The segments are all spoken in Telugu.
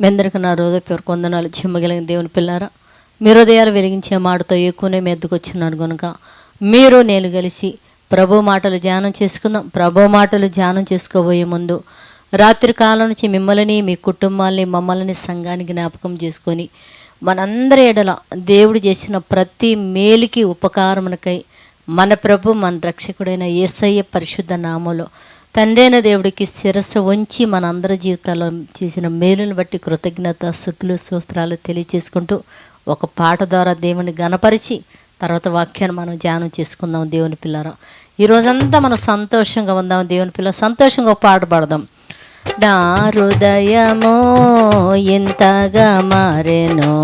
మీ అందరికీ నా హృదయపూర్వక వందనాలు. చిమ్మగలిగిన దేవుని పిల్లారా మీ హృదయాలు వెలిగించే మాటతో ఎక్కువనే మెద్దుకొచ్చున్నారు కనుక మీరు నేను కలిసి ప్రభు మాటలు ధ్యానం చేసుకుందాం. ప్రభు మాటలు ధ్యానం చేసుకోబోయే ముందు రాత్రి కాలం నుంచి మిమ్మల్ని మీ కుటుంబాల్ని మమ్మల్ని సంఘాన్ని జ్ఞాపకం చేసుకొని మనందరి ఎడల దేవుడు చేసిన ప్రతి మేలుకి ఉపకారమునకై మన ప్రభు మన రక్షకుడైన యేసయ్య పరిశుద్ధ నామలో తండ్రైన దేవుడికి శిరస్సు వంచి మన అందరి జీవితాల్లో చేసిన మేలును బట్టి కృతజ్ఞత స్థుతులు సూత్రాలు తెలియచేసుకుంటూ ఒక పాట ద్వారా దేవుని గణపరిచి తర్వాత వాక్యాన్ని మనం ధ్యానం చేసుకుందాం దేవుని పిల్లరం. ఈ రోజంతా మనం సంతోషంగా ఉందాం దేవుని పిల్ల సంతోషంగా పాట పాడదాం. నా హృదయమో ఎంతగా మారెనో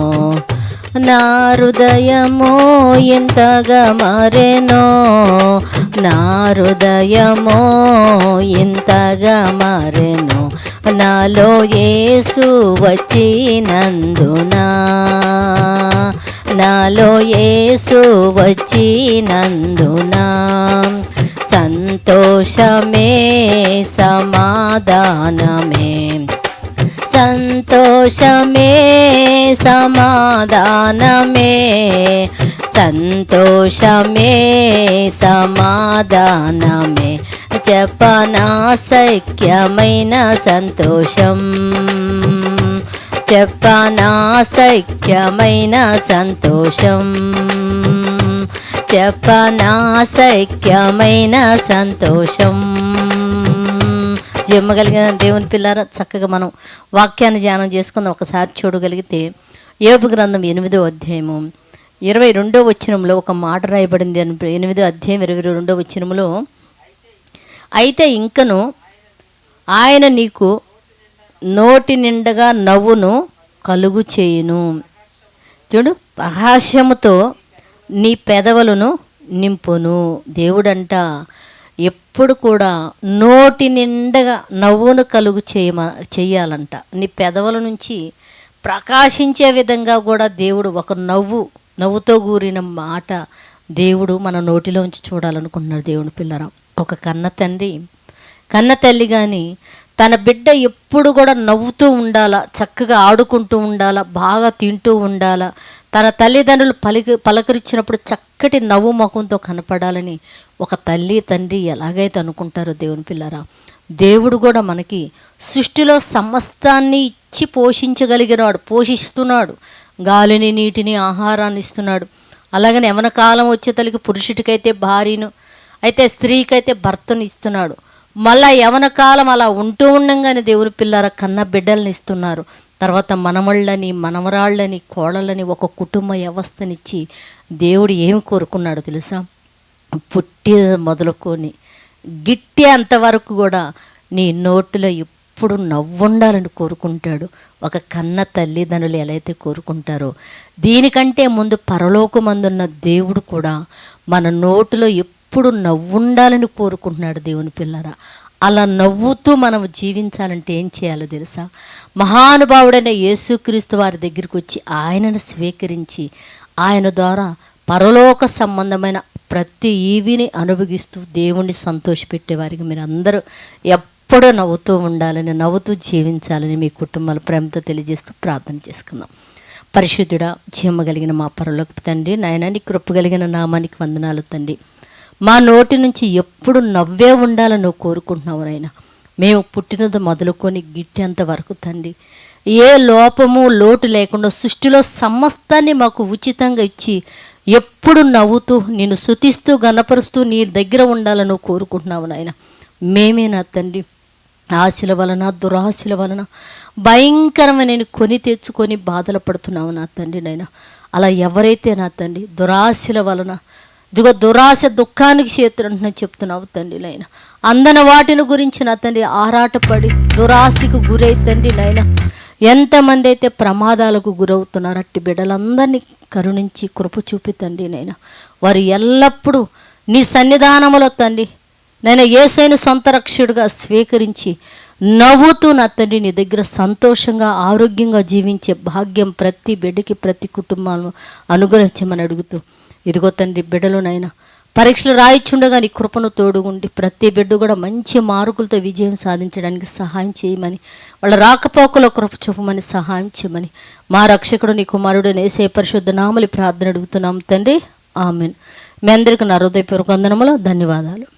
నా హృదయమో ఇంతగా మారెనో? నా హృదయమో ఇంతగా మారెను? నాలో ఏసు వచ్చినందునా. నాలో ఏసు వచ్చినందునా. సంతోషమే సమాధానమే. సంతోషమే సమాధానమే. సంతోషమే సమాధానమే. చెప్పనా సఖ్యమైన సంతోషం. చెప్పనా సఖ్యమైన సంతోషం. చెప్పనా సఖ్యమైన సంతోషం. జమ్మగలిగిన దేవుని పిల్లర చక్కగా మనం వాక్యాన్ని ధ్యానం చేసుకుని ఒకసారి చూడగలిగితే ఏబు గ్రంథం ఎనిమిదో అధ్యాయము. ఇరవై రెండో వచ్చినంలో ఒక మాట రాయబడింది అని ఎనిమిదో అధ్యాయం ఇరవై రెండో వచ్చినంలో అయితే ఇంకను ఆయన నీకు నోటి నిండగా నవ్వును కలుగు చేయును. చూడు ప్రకాశముతో నీ పెదవులను నింపును. దేవుడంట ఎప్పుడు కూడా నోటి నిండగా నవ్వును కలుగు చేయమ చెయ్యాలంట నీ పెదవుల నుంచి ప్రకాశించే విధంగా కూడా దేవుడు ఒక నవ్వు నవ్వుతో కూడిన మాట దేవుడు మన నోటిలోంచి చూడాలనుకుంటున్నాడు దేవుని పిల్లరా. ఒక కన్న తండ్రి కన్న తల్లి కానీ తన బిడ్డ ఎప్పుడు కూడా నవ్వుతూ ఉండాలా చక్కగా ఆడుకుంటూ ఉండాలా బాగా తింటూ ఉండాలా తన తల్లిదండ్రులు పలికి పలకరించినప్పుడు చక్కటి నవ్వు ముఖంతో కనపడాలని ఒక తల్లి తండ్రి ఎలాగైతే అనుకుంటారో దేవుని పిల్లరా దేవుడు కూడా మనకి సృష్టిలో సమస్తాన్ని ఇచ్చి పోషించగలిగినాడు పోషిస్తున్నాడు. గాలిని నీటిని ఆహారాన్ని ఇస్తున్నాడు. అలాగని యవన కాలం వచ్చే తల్లికి పురుషుడికైతే భార్యను అయితే స్త్రీకైతే భర్తను ఇస్తున్నాడు. మళ్ళా యవన కాలం అలా ఉంటూ ఉండంగానే దేవుని పిల్లర కన్న బిడ్డల్ని ఇస్తున్నారు. తర్వాత మనమళ్ళని మనవరాళ్ళని కోడలని ఒక కుటుంబ వ్యవస్థనిచ్చి దేవుడు ఏమి కోరుకున్నాడు తెలుసా? పుట్టి మొదలుకొని గిట్టే అంతవరకు కూడా నీ నోటిలో ఎప్పుడు నవ్వుండాలని కోరుకుంటాడు. ఒక కన్న తల్లిదండ్రులు ఎలా అయితే కోరుకుంటారో దీనికంటే ముందు పరలోకమందున్న దేవుడు కూడా మన నోటిలో ఎప్పుడు ఎప్పుడు నవ్వుండాలని కోరుకుంటున్నాడు దేవుని పిల్లరా. అలా నవ్వుతూ మనం జీవించాలంటే ఏం చేయాలో తెలుసా? మహానుభావుడైన యేసుక్రీస్తు వారి దగ్గరికి వచ్చి ఆయనను స్వీకరించి ఆయన ద్వారా పరలోక సంబంధమైన ప్రతి ఈవిని అనుభవిస్తూ దేవుణ్ణి సంతోషపెట్టేవారికి మీరు అందరూ ఎప్పుడూ నవ్వుతూ ఉండాలని నవ్వుతూ జీవించాలని మీ కుటుంబాల ప్రేమతో తెలియజేస్తూ ప్రార్థన చేసుకుందాం. పరిశుద్ధుడా జీమ కలిగిన మా పరలోక తండ్రి నాయనానికి కృప కలిగిన నామానికి వందనాలు తండ్రి. మా నోటి నుంచి ఎప్పుడు నవ్వే ఉండాలని నువ్వు కోరుకుంటున్నావు నాయన. మేము పుట్టినది మొదలుకొని గిట్టేంత వరకు తండ్రి ఏ లోపము లోటు లేకుండా సృష్టిలో సమస్తాన్ని మాకు ఉచితంగా ఇచ్చి ఎప్పుడు నవ్వుతూ నేను శుతిస్తూ గనపరుస్తూ నీ దగ్గర ఉండాలని కోరుకుంటున్నావు నాయన. మేమే నా తండ్రి. ఆశల వలన దురాశల వలన భయంకరమైన నేను కొని తెచ్చుకొని బాధలు పడుతున్నావు నా తండ్రి నాయన. అలా ఎవరైతే నా తండ్రి దురాశల వలన ఇదిగో దురాశ దుఃఖానికి చేతులంటున్నా చెప్తున్నావు తండ్రి నాయన. అందన వాటిని గురించి నా తండ్రి ఆరాటపడి దురాశకు గురై తండ్రి నాయన. ఎంతమంది అయితే ప్రమాదాలకు గురవుతున్నారు అట్టి బిడ్డలందరినీ కరుణించి కృప చూపి తండ్రి నాయన. వారు ఎల్లప్పుడూ నీ సన్నిధానములో తండ్రి నేను ఏసైన సొంత రక్షుడిగా స్వీకరించి నవ్వుతూ నా తండ్రి నీ దగ్గర సంతోషంగా ఆరోగ్యంగా జీవించే భాగ్యం ప్రతి బిడ్డకి ప్రతి కుటుంబాలను అనుగ్రహించమని అడుగుతూ ఇదిగో తండ్రి బిడ్డలోనైనా పరీక్షలు రాయిచుండగా నీ కృపను తోడుగుండి ప్రతి బిడ్డ కూడా మంచి మార్కులతో విజయం సాధించడానికి సహాయం చేయమని వాళ్ళ రాకపోకలో కృప చూపమని సహాయం చేయమని మా రక్షకుడు నీ కుమారుడు నేసే పరిశుద్ధ నామలి ప్రార్థన అడుగుతున్నాం తండ్రి. ఆమెన్. మీ అందరికీ నా హృదయపూర్వక వందనములు ధన్యవాదాలు.